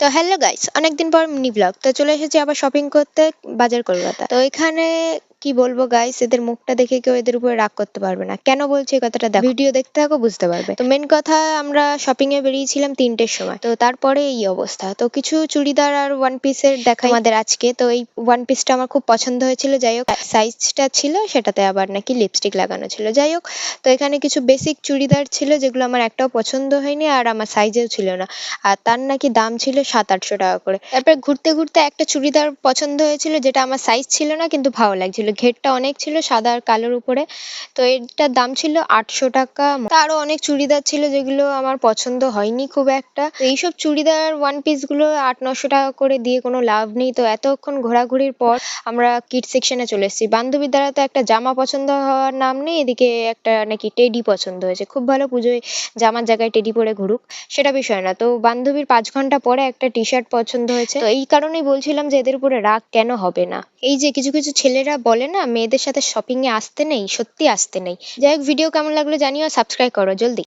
তো hello guys অনেকদিন পর মিনি ব্লগ তো চলে এসেছি আবার শপিং করতে, বাজার কলকাতা তো এখানে কি বলব গাইস এদের মুখটা দেখে কেউ এদের উপরে রাগ করতে পারবে না। কেন বলছি কথাটা? দেখো ভিডিও দেখতে থাকো, বুঝতে পারবে। তো মেন কথা, আমরা শপিং এ বেরিয়েছিলাম তিনটের সময়। তো তারপরে এই অবস্থা। তো কিছু চুড়িদার আর ওয়ান পিসের দেখা আমাদের আজকে। তো এই ওয়ান পিসটা আমার খুব পছন্দ হয়েছিল, যাই হোক। সাইজটা ছিল, সেটাতে আবার নাকি লিপস্টিক লাগানো ছিল। যাই হোক, তো এখানে কিছু বেসিক চুড়িদার ছিল, যেগুলো আমার একটাও পছন্দ হয়নি আর আমার সাইজেও ছিল না। আর তার নাকি দাম ছিল সাত আটশো টাকা করে। তারপরে ঘুরতে ঘুরতে একটা চুড়িদার পছন্দ হয়েছিল, যেটা আমার সাইজ ছিল না, কিন্তু ভালো লাগছিল। ঘেরটা অনেক ছিল সাদা আর কালোর উপরে। তো এটার দাম ছিল আটশো টাকা। আরও অনেক চুড়িদার ছিল যেগুলো আমার পছন্দ হয়নি খুব একটা। এইসব চুড়িদার ওয়ান পিসগুলো আট, নশো টাকা করে দিয়ে কোনো লাভ নেই। তো এতক্ষণ ঘোরাঘুরির পর আমরা কিট সেকশনে চলে এসেছি। বান্ধবীর দ্বারা তো একটা জামা পছন্দ হওয়ার নাম নেই। এদিকে একটা নাকি টেডি পছন্দ হয়েছে। খুব ভালো পুজোয় জামার জায়গায় টেডি পরে ঘুরুক, সেটা বিষয় না। তো বান্ধবীর পাঁচ ঘণ্টা পরে একটা টি শার্ট পছন্দ হয়েছে। তো এই কারণেই বলছিলাম যে এদের উপরে রাগ কেন হবে না? এই যে কিছু কিছু ছেলেরা বলে না, মেয়েদের সাথে শপিং এ আসতে নেই, সত্যি আসতে নেই। যাই হোক ভিডিও কেমন লাগল জানিও সাবস্ক্রাইব করো, জলদি।